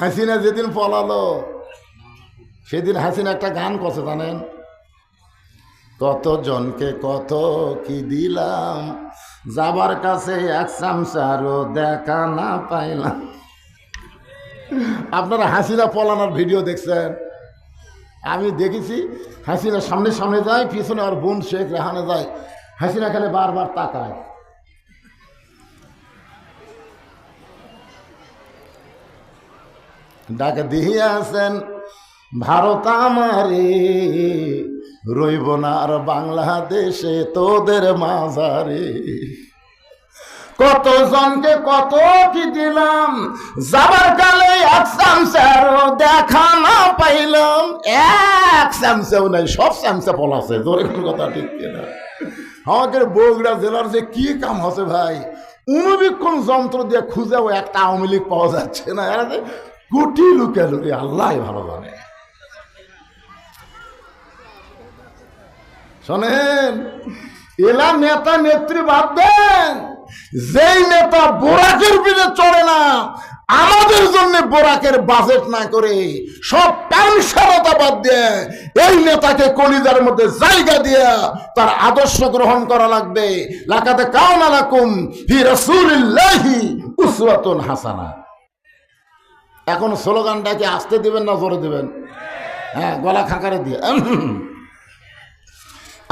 হাসিনা যেদিন পলালো, সেদিন হাসিনা একটা গান করছে, জানেন? কত জনকে কত কি দিলাম, যাবার কাছে এক চামচারও দেখা না পাইলাম। আপনারা হাসিনা পলানোর ভিডিও দেখছেন? আমি দেখেছি, হাসিনা সামনে সামনে যায়, পিছনে আর বোন শেখ রেহানে যায়। হাসিনা খেলে বারবার তাকায়। ডাকে দিয়াছেন, ভারত আমারে, রইব না আর বাংলাদেশে তোদের মাঝারে। কত জনকে কত কি দিলাম, যাবার কালে এক চামচারও দেখা না পাইলাম। এক চামচাও নাই, সব চামচা পলাছে জোরে কোন কথা ঠিক কিনা। আমাদের বগুড়া জেলার যে কি কাম হচ্ছে ভাই অনুবীক্ষণ যন্ত্র দিয়ে খুঁজেও একটা আওয়ামী লীগ পাওয়া যাচ্ছে না। কোটি লুকালুরি আল্লাহ ভালো জানে। শোনেন, এলা নেতা নেত্রী বাদ দেন। যেই নেতা বোরাকের পিঠে চড়ে না, আমাদের জন্য বোরাকের বাজেট না করে সব প্যাংসারতা বাদ দিয়ে এই নেতাকে কলিজার মধ্যে জায়গা দিয়ে তার আদর্শ গ্রহণ করা লাগবে। লাকাতে কাউনা লাকুম হি রাসূলিল্লাহি উসওয়াতুন হাসানা। এখন স্লোগানটাকে আসতে দিবেন না, জোরে দিবেন। হ্যাঁ গলা খাকারে দিয়ে।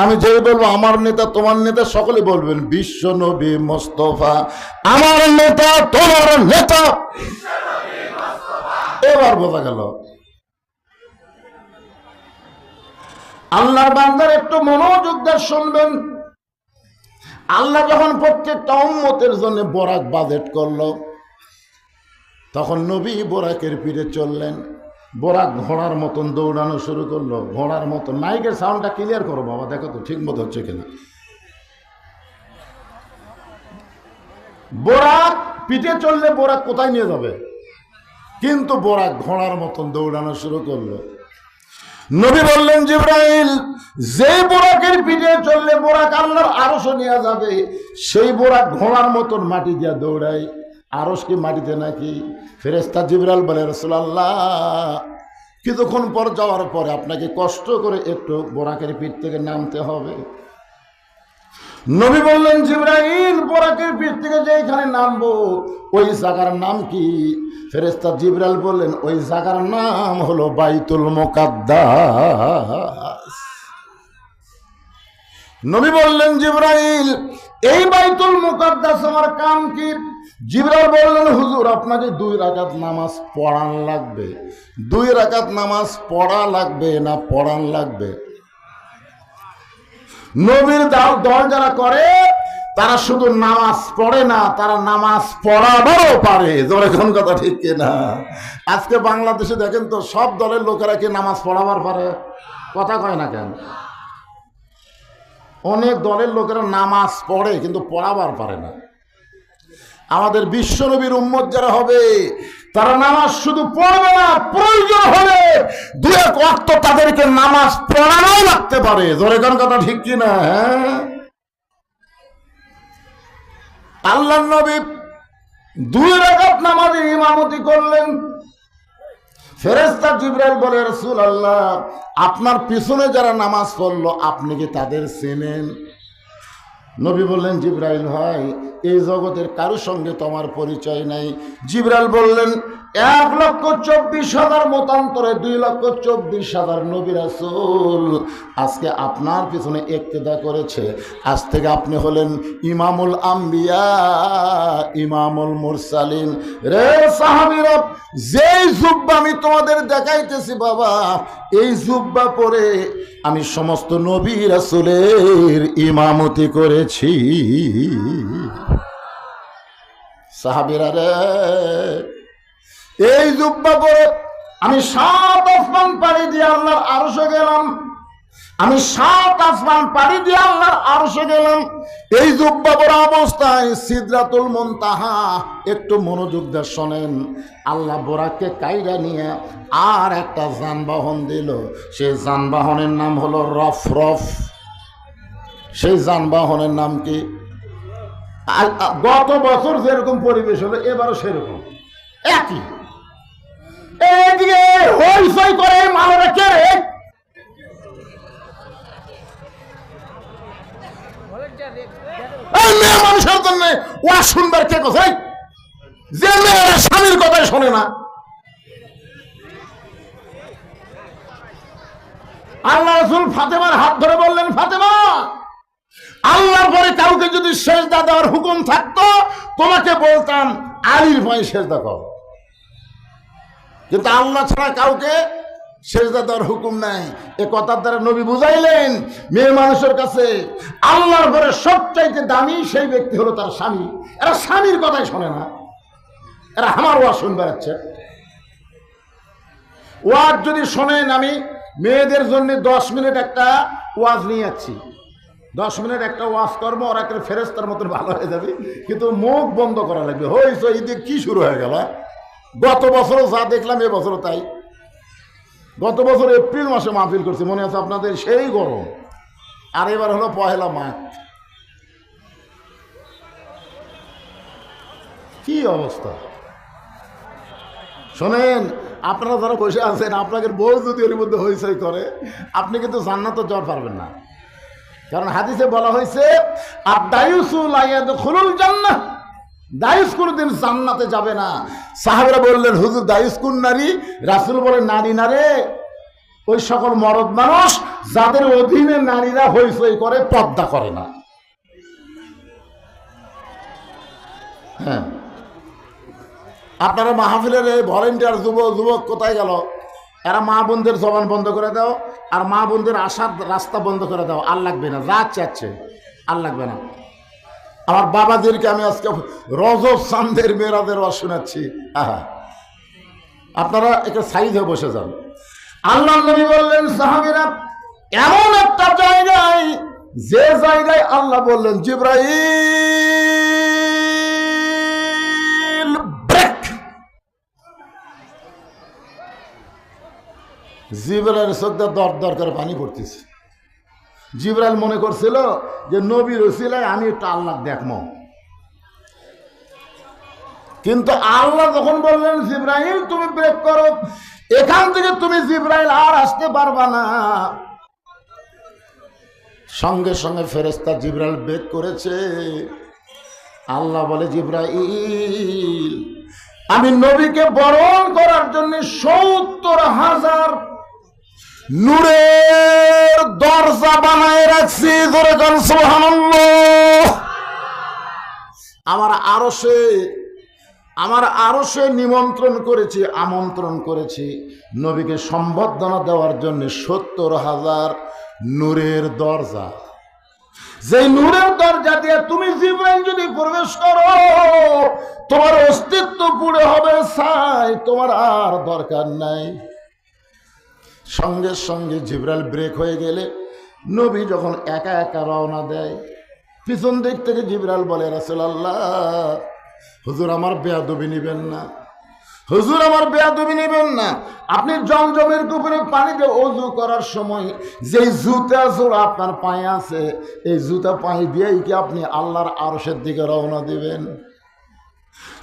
আমি যে বলব, আমার নেতা, তোমার নেতা, সকলে বলবেন, বিশ্ব নবী মোস্তফা, আমার নেতা, তোমার নেতা। এবার বোঝা গেল। আল্লাহর বান্দার একটু মনোযোগ দিয়ে শুনবেন। আল্লাহ যখন প্রত্যেকটা উম্মতের জন্য বরাক বাজেট করল তখন নবী বোরাকের পিঠে চললেন। বোরাক ঘোড়ার মতন দৌড়ানো শুরু করল। ঘোড়ার মতন মাইকের সাউন্ডটা ক্লিয়ার করো বাবা, দেখো তো ঠিক মতো হচ্ছে কিনা। বোরাক পিঠে চললে বোরাক কোথায় নিয়ে যাবে? কিন্তু বোরাক ঘোড়ার মতন দৌড়ানো শুরু করল। নবী বললেন, জিব্রাইল যে বোরাকের পিঠে চললে বোরাক আল্লাহর আরশও নিয়ে যাবে, সেই বোরাক ঘোড়ার মতন মাটি দিয়া দৌড়ায়। আরস কি মাটিতে নাকি ফেরেস্তা জিবরাল বলে রসুল্লাহ কিছুক্ষণ পর যাওয়ার পরে আপনাকে কষ্ট করে একটু বোরাকের পিঠ থেকে নামতে হবে। নবী বললেন, জিব্রাইল, বোরাকের পিঠ থেকে যে এখানে নামবো, ওই জায়গার নাম কি? ফেরেস্তা জিবরাল বললেন, ওই জায়গার নাম হলো বাইতুল মোকাদ্দাস। নবী বললেন, জিব্রাইল, এই বাইতুল মুকাদ্দাস আমার কাম কি? জিব্রাইল বললেন, হুজুর, আপনাকে দুই রাকাত নামাজ পড়ান লাগবে। দুই রাকাত নামাজ পড়া লাগবে না পড়ান লাগবে? নবীর দাও দল যারা করে, তারা শুধু নামাজ পড়ে না, তারা নামাজ পড়াবারও পারে। কোন কথা ঠিক কিনা? আজকে বাংলাদেশে দেখেন তো, সব দলের লোকেরা কি নামাজ পড়াবার পারে? কথা কয় না কেন? অনেক দলের লোকেরা নামাজ পড়ে, কিন্তু পড়াবার পারে না। আমাদের বিশ্বনবীর উম্মত যারা হবে, তারা নামাজ শুধু পড়বে না, প্রয়োজন হলে দু এক অর্থ তাদেরকে নামাজ পড়ানোও লাগতে পারে। জোরে কোন কথা ঠিক কিনা? হ্যাঁ আল্লাহ নবী দুই রাকাত নামাজে ইমামতি করলেন। ফেরেস্তা জিব্রাইল বলে রসুল আল্লাহ আপনার পিছনে যারা নামাজ পড়ল, আপনি কি তাদের চেনেন? নবী বললেন, জিব্রাইল ভাই, এই জগতের কারোর সঙ্গে তোমার পরিচয় নাই। জিব্রাইল বললেন, এক লক্ষ চব্বিশ হাজার মতান্তরে দুই লক্ষ চব্বিশ হাজার নবী রাসূল। আজকে আপনার পিছনে একতেদা করেছে। আজ থেকে আপনি হলেন ইমামুল আম্বিয়া, ইমামুল মুরসালিন। রে সাহাবিরা, যেই জুব্বা আমি তোমাদের দেখাইতেছি বাবা এই জুব্বা পরে আমি সমস্ত নবী আসলের ইমামতি করেছি। সাহাবিরা রে, এই জুব্বা পরে আমি সাত আসমান পাড়ি দিয়ে আল্লাহর আরশে গেলাম। আমি সাত আসমান পাড়ি দিয়ে আল্লাহর আরশে গেলাম। এই জুব্বাবর অবস্থায় সিদ্রাতুল মন তাহা একটু মনোযোগ দিয়ে শোনেন। আল্লাহ বোরাককে কাইরা নিয়ে আর একটা যানবাহন দিল। সেই যানবাহনের নাম হলো রফ রফ। সেই যানবাহনের নাম কি? গত বছর যেরকম পরিবেশ হলো, এবারও সেরকম। একই। এইদিকে হইসই করে মালরে কে এই মেয়ে মানুষের জন্য ওয়া শুনবার কে কোথায় যে মেয়েরা স্বামীর কথাই শোনে না। আল্লাহ রসুল ফাতেমার হাত ধরে বললেন, ফাতেমা, আল্লাহর পরে কাউকে যদি শেষদা দেওয়ার হুকুম থাকতো, তোমাকে বলতাম, আলীর ভয়ে শেষদা কর। কিন্তু আল্লাহ ছাড়া কাউকে সেজদা দেওয়ার হুকুম নাই। এ কথার দ্বারা নবী বুঝাইলেন, মেয়ে মানুষের কাছে আল্লাহর পরে সবচাইতে দামি সেই ব্যক্তি হলো তার স্বামী। এরা স্বামীর কথাই শোনে না। এরা আমার ওয়াজ শুনবে যাচ্ছে। ওয়াজ যদি শোনেন, আমি মেয়েদের জন্য দশ মিনিট একটা ওয়াজ নিয়ে যাচ্ছি। দশ মিনিট একটা ওয়াজ করব, ওরা একটা ফেরেস্তার মতন ভালো হয়ে যাবে। কিন্তু মুখ বন্ধ করা লাগবে। হয়েছে ঈদে কি শুরু হয়ে গেল গত বছরও যা দেখলাম, এ এবছরও তাই। গত বছর এপ্রিল মাসে মাহফিল করছি, মনে আছে আপনাদের? সেই গরম। আর এবার হলো পহেলা মাঘ। কি অবস্থা? শোনেন, আপনারা যারা বসে আছেন, আপনাদের বউ যদি ওর মধ্যে হইচই করে, আপনি কিন্তু জান্নাত জ্বর পারবেন না। কারণ হাদিসে বলা হয়েছে আর দায়ুসুল আয়াদ খুলুল জান্নাত দায়ুস কোনদিন জান্নাতে যাবে না। সাহাবেরা বললেন, হুজুর, দায়ুস কোন নারী? রাসুল বলেন, নারী না রে। ওই সকল মরদ মানুষ যাদের অধীনে নারীরা হইচই করে, পদ্মা করে না। হ্যাঁ। আপনারা মাহফিলের এই ভলেন্টিয়ার যুবক যুবক কোথায় গেল? এরা মা বোনদের জবান বন্ধ করে দাও, আর মা বোনদের আসার রাস্তা বন্ধ করে দাও। আর লাগবে না, যা চাচ্ছে আর লাগবে না। আমার বাবাদেরকে আমি আজকে রজব চান্দের মেয়েরাদের রস শোনাচ্ছি। আপনারা একটা সাইড হয়ে বসে যান। আল্লাহ নবী বললেন, সাহাবিরা, এমন একটা জায়গায়, যে জায়গায় আল্লাহ বললেন, জিব্রাইল, ব্রেক। জিব্রাইলের চোখটা দর দর করে পানি পড়তেছে। জিব্রাইল মনে করছিল যে নবীর ওসিলায় আমি একটু আল্লাহ দেখমো কিন্তু আল্লাহ যখন বললেন, জিব্রাইল, তুমি ব্রেক করো। এখান থেকে তুমি জিব্রাইল আর আসতে পারবা না। সঙ্গে সঙ্গে ফেরেস্তা জিব্রাইল ব্রেক করেছে। আল্লাহ বলে, জিব্রাইল, আমি নবীকে বরণ করার জন্য সত্তর হাজার নূরের দরজা বানায় রাখছি ধরে আমার আরও সে আমার আরও সে নিমন্ত্রণ করেছি, আমন্ত্রণ করেছি নবীকে সম্বর্ধনা দেওয়ার জন্য সত্তর হাজার নূরের দরজা। যেই নূরের দরজা দিয়ে তুমি জীবন যদি প্রবেশ করো, তোমার অস্তিত্ব পুড়ে হবে সাই তোমার আর দরকার নাই। সঙ্গে সঙ্গে জিব্রাল ব্রেক হয়ে গেলে নবী যখন একা একা রওনা দেয়, পিছন দিক থেকে জিব্রাল বলে, রাসূলুল্লাহ, হুজুর আমার বেয়াদবি নিবেন না। হুজুর আমার বেয়াদবি নেবেন না। আপনি জমজমের কুপুরে পানিতে অজু করার সময় যেই জুতা জোড়া আপনার পায়ে আছে, এই জুতা পায়ে দিয়েই কি আপনি আল্লাহর আরসের দিকে রওনা দিবেন?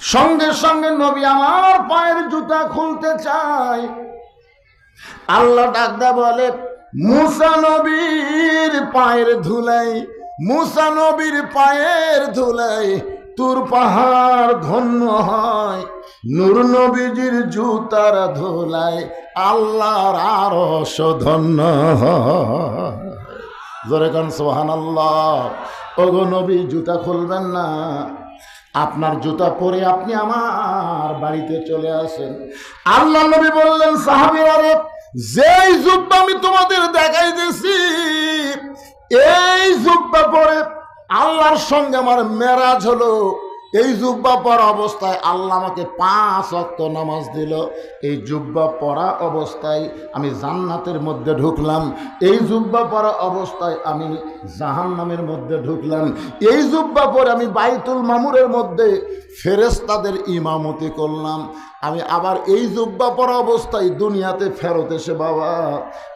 সঙ্গে সঙ্গে নবী আমার পায়ের জুতা খুলতে চায়। আল্লাহ ডাকদা বলে, মুসা নবীর পায়ের ধুলাই, মুসা নবীর পায়ের ধুলাই, তোর পাহাড় ধন্য হয়, নূর নবীজির জুতার ধুলাই, আল্লাহর আরশ ধন্য জোরে কান সোহান আল্লাহ ওগো নবী, জুতা খুলবেন না। আপনার জুতা পরে আপনি আমার বাড়িতে চলে আসেন। আল্লাহ নবী বললেন, সাহাবিরা রে যেই জুব্বা আমি তোমাদের দেখাই দিছি এই জুব্বা পরে আল্লাহর সঙ্গে আমার মেরাজ হলো। এই জুব্বা পরা অবস্থায় আল্লাহ আমাকে পাঁচ অক্ত নামাজ দিল। এই জুব্বা পরা অবস্থায় আমি জান্নাতের মধ্যে ঢুকলাম। এই জুব্বা পরা অবস্থায় আমি জাহান্নামের মধ্যে ঢুকলাম। এই জুব্বা পরে আমি বাইতুল মামুরের মধ্যে ফেরেস্তাদের ইমামতি করলাম। আমি আবার এই জুব্বা পরা অবস্থায় দুনিয়াতে ফেরত এসে বাবা,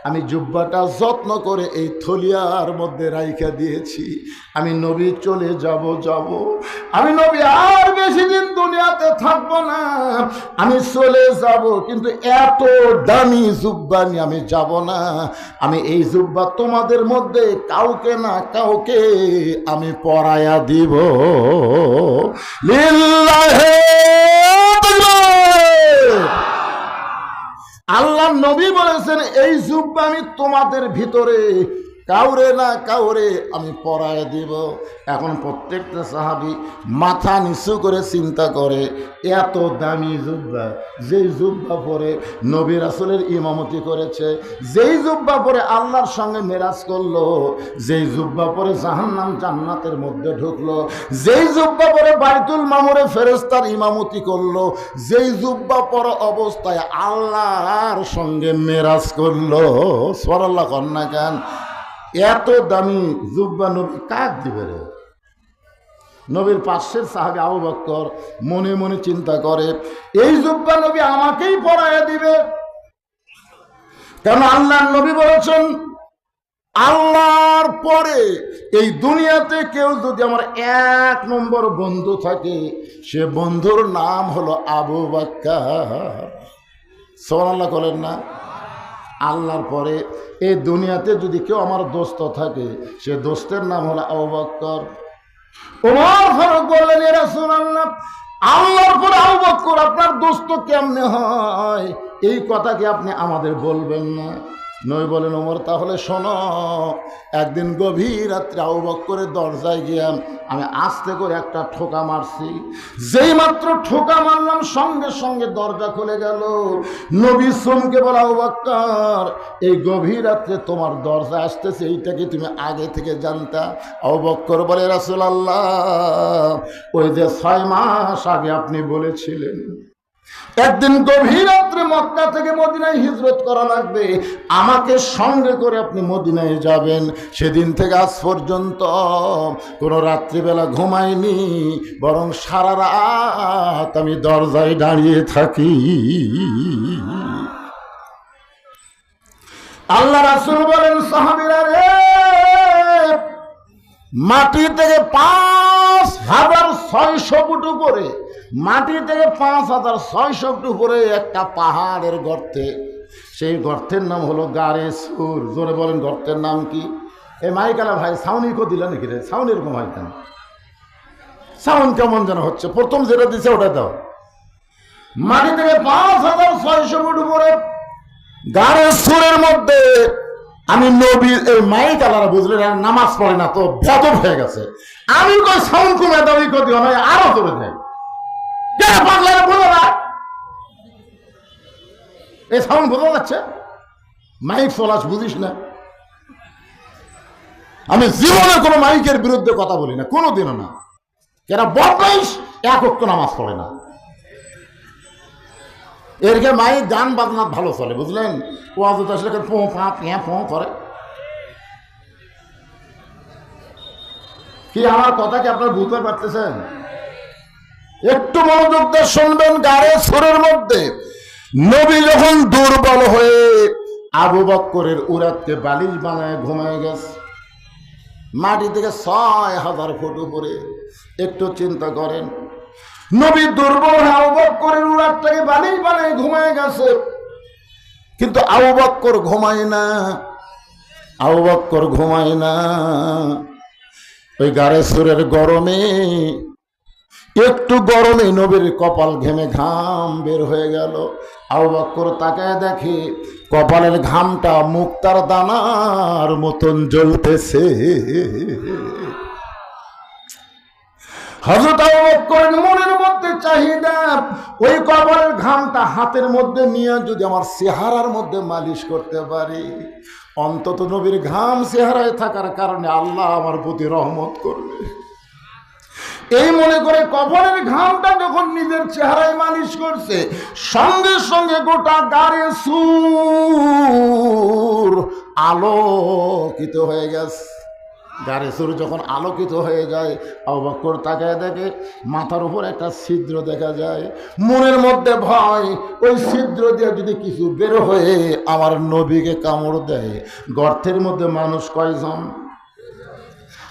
আমি জুব্বাটা যত্ন করে এই থলিয়ার মধ্যে রাইখা দিয়েছি। আমি নবী চলে যাব যাব। আমি নবী আর বেশি দিন দুনিয়াতে থাকব না। আমি চলে যাব, কিন্তু এত দামি জুব্বা নিয়ে আমি যাব না। আমি এই জুব্বা তোমাদের মধ্যে কাউকে না কাউকে আমি পরায়া দিব। লিল্লাহে আল্লাহ নবী বলেছেন এই জুব্বা আমি তোমাদের ভিতরে কাউরে না কাউরে আমি পরায় দিব। এখন প্রত্যেকটা সাহাবি মাথা নিচু করে চিন্তা করে, এত দামি জুব্বা, যেই জুব্বা পরে নবী রাসুলের ইমামতি করেছে, যেই জুব্বা পরে আল্লাহর সঙ্গে মেরাজ করল, যেই জুব্বা পরে জাহান্নাম জান্নাতের মধ্যে ঢুকলো, যেই জুব্বা পরে বাইতুল মামুরে ফেরেস্তার ইমামতি করল, যেই জুব্বা পর অবস্থায় আল্লাহর সঙ্গে মেরাজ করল। সরাল্লাহ কন্যা কেন? এত দামি জুব্বা নবী কাক দিবে রে? নবীর পাশের সাহাবি আবু বক্কর মনে মনে চিন্তা করে, এই জুব্বা নবী আমাকেই পড়াইয়া দিবে। কেন আল্লাহ নবী বলেছেন, আল্লাহর পরে এই দুনিয়াতে কেউ যদি আমার এক নম্বর বন্ধু থাকে, সে বন্ধুর নাম হলো আবু বাক্কার। সোনাল্লাহ করেন না। আল্লাহর পরে এই দুনিয়াতে যদি কেউ আমার দোস্ত থাকে, সে দোস্তের নাম হলো আবাক্কর বক্কর। ওমর ফারুক বললেন এরা শুনাল্লাহ আল্লাহর পরে আবাক্কর বক্কর, আপনার দোস্ত কেমনে হয়? এই কথা কি আপনি আমাদের বলবেন না? নই বলেন, ওমর, তাহলে শোনো, একদিন গভীর রাত্রে আবু করে দরজায় গিয়াম আমি আস্তে করে একটা ঠোকা মারছি। যেই মাত্র ঠোকা মারলাম, সঙ্গে সঙ্গে দরজা খুলে গেল। নবী সোমকে বলা, আবু বক্কর, এই গভীর রাত্রে তোমার দরজা আসতেছে, এইটা কি তুমি আগে থেকে জানতা? আবু বক্কর বলে রাসুল আল্লাহ ওই যে ছয় মাস আগে আপনি বলেছিলেন একদিন গভীর রাত্রে মক্কা থেকে মদিনায় হিজরত করা লাগবে। আমাকে সঙ্গে করে আপনি মদিনায় যাবেন। সেদিন থেকে আজ পর্যন্ত কোনো রাত্রিবেলা ঘুমাইনি, বরং সারা রাত আমি দরজায় দাঁড়িয়ে থাকি। আল্লাহ রাসুল বলেন, সাহাবিরা রে, মাটি থেকে পাঁচ হাজার ছয়শো ফুট উপরে মাটি থেকে পাঁচ হাজার ছয়শো ফুট উপরে একটা পাহাড়ের গর্তে। সেই গর্তের নাম হলো গাড়ে সুর। জোরে বলেন, গর্তের নাম কি? এ মাইকালা ভাই, সাউনি কো দিল নাকি রে? সাউনি এরকম হয় কেন? সাউন্ড কেমন যেন হচ্ছে? প্রথম যেটা দিছে ওটা দাও। মাটি থেকে পাঁচ হাজার ছয়শো ফুট উপরে গাড়ের সুরের মধ্যে আমি নবী এই মাইক আলারা বুঝলেন নামাজ পড়ে না তো বেদব হয়ে গেছে। আমি কই সাউন্ড কমে দাবি করি হয় আরও করে দেয়। কেন পাগলারে বোঝো না। এই সাউন্ড বোঝা যাচ্ছে? মাইক চলাস বুঝিস না। আমি জীবনে কোনো মাইকের বিরুদ্ধে কথা বলি না কোনো দিনও না। এরা বদমাইশ, এক নামাজ পড়ে না। এরকে মাইক গান বাজনা ভালো চলে, বুঝলেন? ও আজ আসলে পা পিয়া পো করে। কি আমার কথা কি আপনার বুঝতে পারতেছেন? একটু মনোযোগ দিয়ে শুনবেন গাড়ে সুরের মধ্যে। নবী যখন দুর্বল হয়ে আবু বক্করের উড়াতকে বালিশ বানায় ঘুমায় গেছে, মাটি থেকে ছয় হাজার ফুট উপরে, একটু চিন্তা করেন, নবী দুর্বল হয়ে আবু বক্করের উড়াতটাকে বালিশ বানায় ঘুমায় গেছে। কিন্তু আবু বক্কর ঘুমায় না, আবু বক্কর ঘুমায় না। ওই গাড়ে সুরের গরমে একটু গরমে নবীর কপাল ঘেমে ঘাম বের হয়ে গেল। আবু বক্কর তাকায় দেখে কপালের ঘামটা মুক্তার দানার মতন জ্বলতেছে। হজরত আবু বক্করের মনের মধ্যে চাহিদা, ওই কপালের ঘামটা হাতের মধ্যে নিয়ে যদি আমার চেহারার মধ্যে মালিশ করতে পারি, অন্তত নবীর ঘাম চেহারায় থাকার কারণে আল্লাহ আমার প্রতি রহমত করবে। এই মনে করে কবরের ঘামটা যখন নিজের চেহারায় মালিশ করছে, সঙ্গে সঙ্গে গোটা গাড়ে সুর আলোকিত হয়ে গেছে। গাড়ি সুর যখন আলোকিত হয়ে যায় অবাক্কর তাকায় দেখে, মাথার উপর একটা ছিদ্র দেখা যায়। মনের মধ্যে ভয়, ওই ছিদ্র দিয়ে যদি কিছু বের হয়ে আমার নবীকে কামড় দেয়, গর্তের মধ্যে মানুষ কয়জন?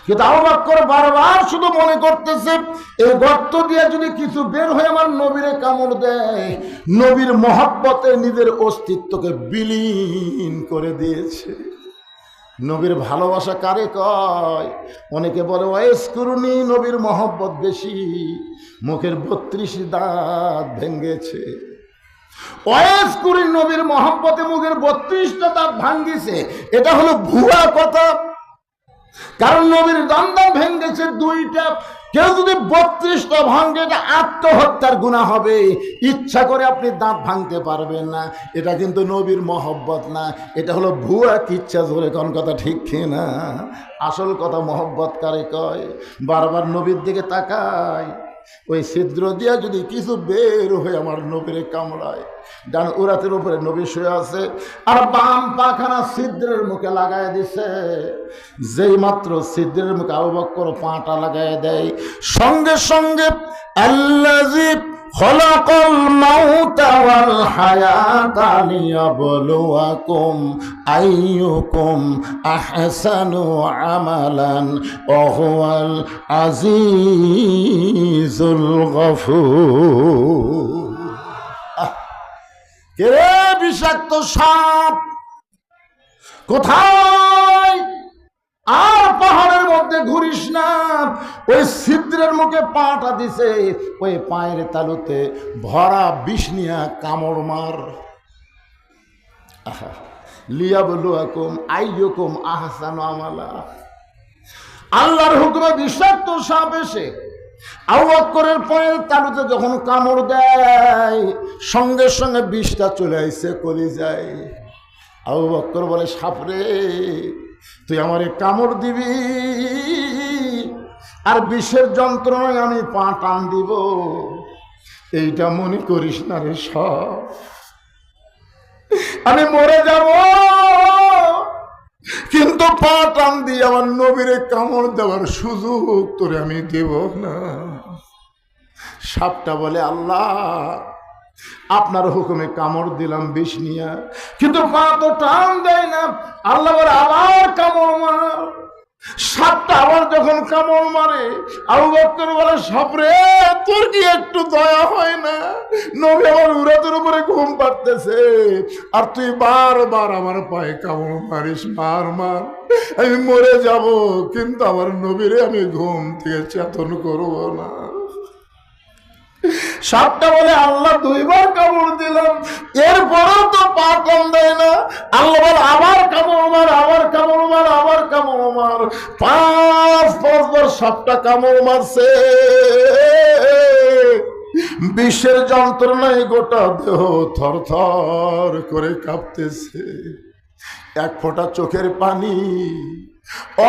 কিন্তু আবাক্কর বারবার শুধু মনে করতেছে, এই গর্ত দিয়ে যদি কিছু বের হয়ে আমার নবীরে কামড় দেয়, নবীর মহাব্বতে নিজের অস্তিত্বকে বিলীন করে দিয়েছে। নবীর ভালোবাসা কারে কয়? অনেকে বলে ওয়েস করুনি নবীর মহব্বত বেশি। মুখের বত্রিশ দাঁত ভেঙ্গেছে। ওয়েস করি নবীর মহব্বতে মুখের বত্রিশটা দাঁত ভাঙ্গিছে। এটা হলো ভুয়া কথা। কারণ নবীর দ্বন্দ্ব ভেঙ্গেছে দুইটা। কেউ যদি বত্রিশটা ভাঙ্গে এটা আত্মহত্যার গুণা হবে। ইচ্ছা করে আপনি দাঁত ভাঙতে পারবেন না। এটা কিন্তু নবীর মহব্বত না। এটা হলো ভুয়া ইচ্ছা ধরে কোন কথা ঠিক না আসল কথা মহব্বত কারে কয়? বারবার নবীর দিকে তাকায়। ওই ছিদ্র দিয়া যদি কিছু বের হয়ে আমার নবীরে কামড়ায়, ডান উরাতের উপরে নবী শুয়ে আছে, আর বাম পাখানা ছিদ্রের মুখে লাগায় দিছে। যেই মাত্র ছিদ্রের মুখে আবু বক্কর পাটা লাগায় দেয়, সঙ্গে সঙ্গে আল্লাজি خلق الموت والحياة ليبلوكم أيكم أحسن عملا وهو العزيز الغفور কে বিষাক্ত সাপ কোথায় আর পাহাড়ের মধ্যে ঘুরিস না। ওই ছিদ্রের মুখে পাটা দিছে ওই পায়ের তালুতে ভরা বিষ নিয়া কামড় মার। আহা, লিয়াবলুয়াকুম আইয়ুকুম আহসানু আমালা। আল্লাহর হুকুমে বিষাক্ত সাপ এসে আবু বক্করের পায়ের তালুতে যখন কামড় দেয় সঙ্গে সঙ্গে বিষটা চলে আইসে কলি যায় আবু বক্কর বলে সাপরে তুই আমারে কামড় দিবি। আর বিষের যন্ত্রণায় আমি পা টান দিব। এইটা মনে করিস না রে সব। আমি মরে যাব। কিন্তু পা টান দিয়ে আমার নবীরে কামড় দেওয়ার সুযোগ তোরে আমি দেব না। সাপটা বলে, আল্লাহ আপনার হুকুমে কামড় দিলাম বিষ নিয়া। কিন্তু পা তো টান দেয় না। আল্লাহ আবার কামড় মার। সাপটা আবার যখন কামড় মারে, আবু বক্কর বলে সাপরে তোর কি একটু দয়া হয় না? নবী আমার উড়াতের উপরে ঘুম পাড়তেছে। আর তুই বারবার আমার পায়ে কামড় মারিস, মার মার। আমি মরে যাব, কিন্তু আমার নবীরে আমি ঘুম থেকে চেতন করব না। সাতটা বলে, আল্লাহ, দুইবার কামড় দিলাম। এরপরেও তো পা কম দেয় না। আল্লাহ বলে, আবার কামড় মার, আবার কামড় মার, আবার কামড় মার। পাঁচ পাঁচবার সাতটা কামড় মারছে। বিশ্বের যন্ত্রণায় গোটা দেহ থর থর করে কাঁপতেছে। এক ফোঁটা চোখের পানি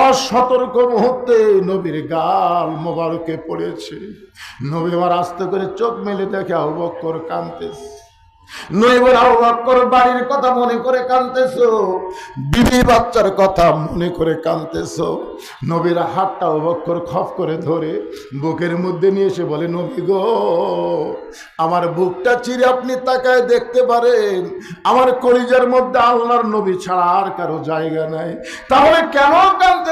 অসতর্ক মুহূর্তে নবীর গাল মোবারকে পড়েছে। নবী আমার আস্তে করে চোখ মেলে দেখে আবক্কর কানতেছে বাড়ির কথা মনে করে বিবি বাচ্চার কথা মনে করে নবীর হাতটা অবক্ষর খপ করে ধরে বুকের মধ্যে নিয়ে এসে বলে, নবী গো, আমার বুকটা চিরে আপনি তাকায় দেখতে পারেন। আমার কলিজার মধ্যে আল্লাহর নবী ছাড়া আর কারও জায়গা নাই। তাহলে কেন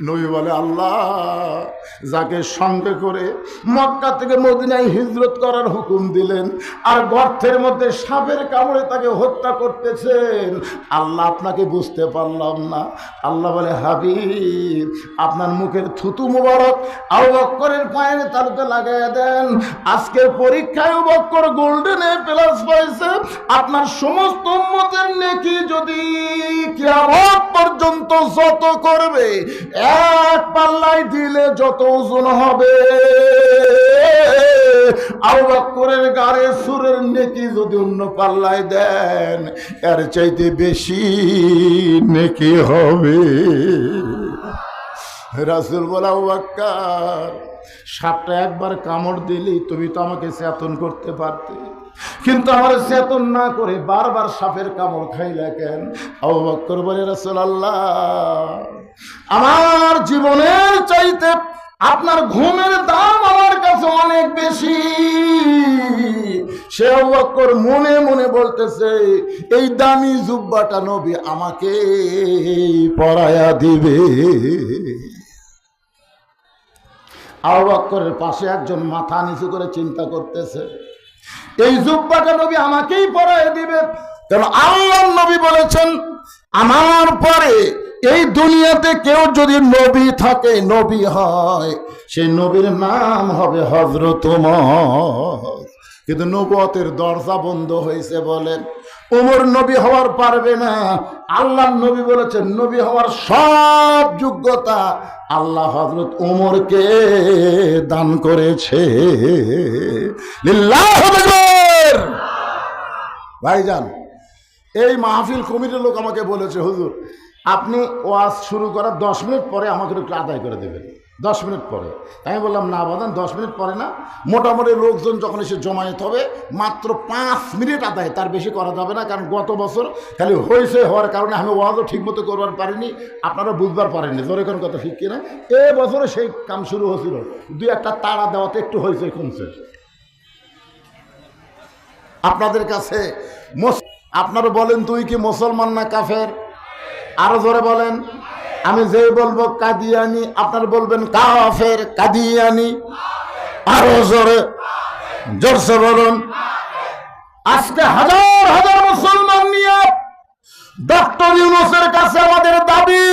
নবী বলে, আল্লাহ, যাকে সঙ্গে করে মক্কা থেকে মদিনায় হিজরত করার হুকুম দিলেন, আর গর্তের মধ্যে সাপের কামড়ে তাকে হত্যা করতেছেন, আল্লাহ আপনাকে বুঝতে পারলাম না। আল্লাহ বলে, হাবিব, আপনার মুখের থুতু মুবারক আউ বক্করের পায়ের তালুতে লাগাইয়া দেন। আজকের পরীক্ষায় বক্কর গোল্ডেনে প্লাস পাইছে। আপনার সমস্ত উম্মতের নেকি যদি কিয়ামত পর্যন্ত যত করবে এক পাল্লায় দিলে যত ওজন হবে। আবু বকরের গাড়ে সুরের নেকি যদি অন্য পাল্লায় দেন, এর চাইতে বেশি নেকি হবে। রাসুল বলা বাক্কার সাপটা একবার কামড় দিলেই তুমি তো আমাকে চেতন করতে পারতে। কিন্তু আমার চেতন না করে বারবার সাপের কামড় খাইলে কেন? আবু বক্কর বলে রাসুল আল্লাহ আমার জীবনের চাইতে আপনার ঘুমের দাম আমার কাছে অনেক বেশি। সে মনে মনে বলতেছে, এই দামি জুব্বাটা নবী আমাকে পরায়া দিবে। আবু বক্করের পাশে একজন মাথা নিচু করে চিন্তা করতেছে, এই জুব্বাটা নবী আমাকেই পরায় দিবে? কারণ আল্লাহ নবী বলেছেন, আমার পরে এই দুনিয়াতে কেউ যদি নবী থাকে, নবী হয়, সেই নবীর নাম হবে হজরত কিন্তু নবতের দরজা বন্ধ হয়েছে বলেন। ওমর নবী হওয়ার পারবে না। আল্লাহ নবী বলেছেন, নবী হওয়ার সব যোগ্যতা আল্লাহ হজরত ওমরকে দান করেছে। ভাইজান, এই মাহফিল কমিটির লোক আমাকে বলেছে, হুজুর আপনি ওয়াজ শুরু করার দশ মিনিট পরে আমাকে একটু আদায় করে দেবেন। দশ মিনিট পরে। আমি বললাম, না বাদান দশ মিনিট পরে না। মোটামুটি লোকজন যখন এসে জমায়েত হবে, মাত্র পাঁচ মিনিট আদায়, তার বেশি করা যাবে না, কারণ গত বছর খালি হয়েছে হওয়ার কারণে আমি ওয়াজও ঠিকমতো করবার পারিনি। আপনারা বুঝবার পারেননি, জোরে কোন কথা ঠিক কিনা? এ বছরে সেই কাম শুরু হয়েছিল। দুই একটা তাড়া দেওয়াতে একটু হয়েছে কমছে। আপনাদের কাছে আপনারা বলেন, তুই কি মুসলমান না কাফের? আরও জোরে বলেন। আমি যে বলব কাদিয়ানি আপনারা বলবেন কাফের কাদিয়ানি। আরও জোরে জোরসে বলুন। আজকে হাজার হাজার মুসলমান নিয়ে ডক্টর ইউনুসের কাছে আমাদের দাবি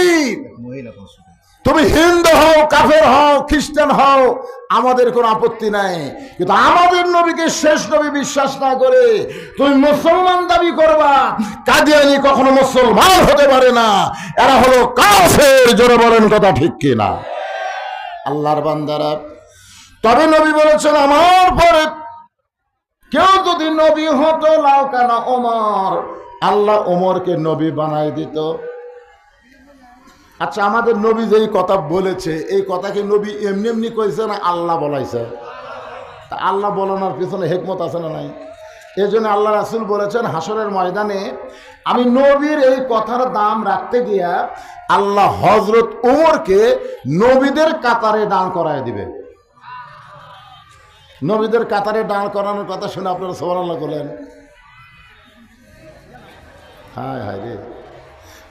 তুমি হিন্দু হও কাফের হও খ্রিস্টান হও আমাদের কোনো আপত্তি নাই। কিন্তু আমাদের নবীকে শেষ নবী বিশ্বাস না করে তুমি মুসলমান দাবি করবা, কাদিয়ানি কখনো মুসলমান হতে পারে না। এরা হলো কাফের, জোরে বলেন কথা ঠিক কিনা? আল্লাহর বান্দারা, তবে নবী বলেছেন, আমার পরে কেউ যদি নবী হতো লাও কেন ওমর, আল্লাহ ওমরকে নবী বানাই দিত। আচ্ছা আমাদের নবী যেই কথা বলেছে, এই কথাকে নবী এমনি এমনি কইছে না আল্লাহ বলাইছে? তা আল্লাহ বলানোর পিছনে হেকমত আছে না নাই? এই জন্য আল্লাহ রাসুল বলেছেন হাসরের ময়দানে আমি নবীর এই কথার দাম রাখতে গিয়া আল্লাহ হজরত উমরকে নবীদের কাতারে দাঁড় করায় দিবে। নবীদের কাতারে দাঁড় করানোর কথা শুনে আপনারা সবার আল্লাহ করলেন হায় হায় রে।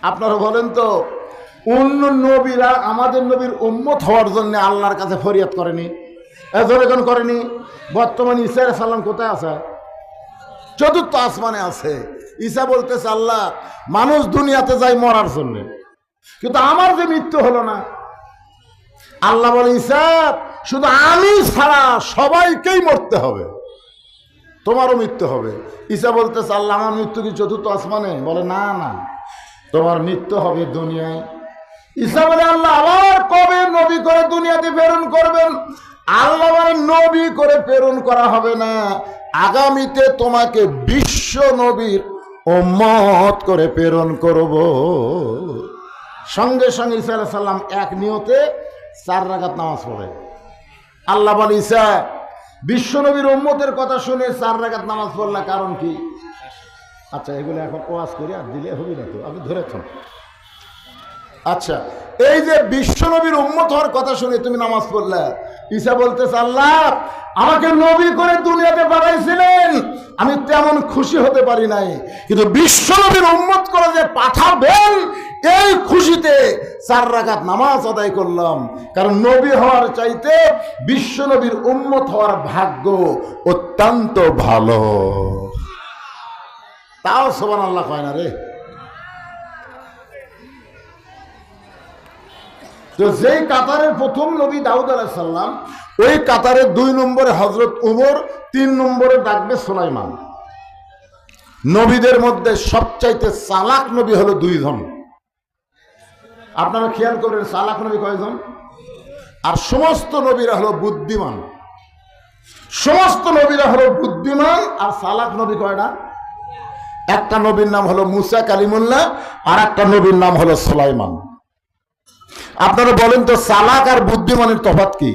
আপনারা বলেন তো অন্য নবীরা আমাদের নবীর উম্মত হওয়ার জন্য আল্লাহর কাছে ফরিয়াদ করেনি। এখন করেনি। বর্তমানে ঈসা সাল্লাম কোথায় আছে? চতুর্থ আসমানে আছে। ঈসা বলতেছে, আল্লাহ, মানুষ দুনিয়াতে যায় মরার জন্য। কিন্তু আমার যে মৃত্যু হলো না। আল্লাহ বলে, ঈসা, শুধু আমি ছাড়া সবাইকেই মরতে হবে। তোমারও মৃত্যু হবে। ঈসা বলতেছে, আল্লাহ, আমার মৃত্যু কি চতুর্থ আসমানে? বলে, না না। তোমার মৃত্যু হবে দুনিয়ায়। বলে আল্লাহ আবার কবে নবী করে দুনিয়াতে প্রেরণ করবেন? আল্লাহ নবী করে প্রেরণ করা হবে না। আগামীতে তোমাকে বিশ্ব নবীর মত করে প্রেরণ করব। সঙ্গে সঙ্গে আলাইহিস সালাম এক নিয়তে চার রাগাত নামাজ পড়ে। আল্লাহ বলে, ঈসা বিশ্বনবীর উম্মতের কথা শুনে চার রাগাত নামাজ পড়লা কারণ কি? আচ্ছা এগুলো এখন ওয়াজ করি আর দিলে হবে না তো, আপনি ধরেছেন। আচ্ছা এই যে বিশ্বনবীর উম্মত হওয়ার কথা শুনে তুমি নামাজ পড়লে ঈসা বলতেছে, আল্লাহ, আমাকে নবী করে দুনিয়াতে পাঠাইছিলেন। আমি তেমন খুশি হতে পারি নাই। কিন্তু বিশ্বনবীর উম্মত করে যে পাঠাবেন, এই খুশিতে চার রাকাত নামাজ আদায় করলাম। কারণ নবী হওয়ার চাইতে বিশ্বনবীর উম্মত হওয়ার ভাগ্য অত্যন্ত ভালো। তাও সোবান আল্লাহ হয় না রে। তো যেই কাতারের প্রথম নবী দাউদ আলাইসাল্লাম ওই কাতারের দুই নম্বরে হজরত উমর, তিন নম্বরে ডাকবে সোলাইমান। নবীদের মধ্যে সবচাইতে চালাক নবী হলো দুইজন। আপনারা খেয়াল করবেন, চালাক নবী কয়জন? আর সমস্ত নবীরা হলো বুদ্ধিমান। সমস্ত নবীরা হলো বুদ্ধিমান, আর সালাক নবী কয়টা? একটা নবীর নাম হলো মুসা কালিমুল্লাহ, আর একটা নবীর নাম হলো সোলাইমান। আপনারা বলেন তো চালাক আর বুদ্ধিমানের তফাত কি?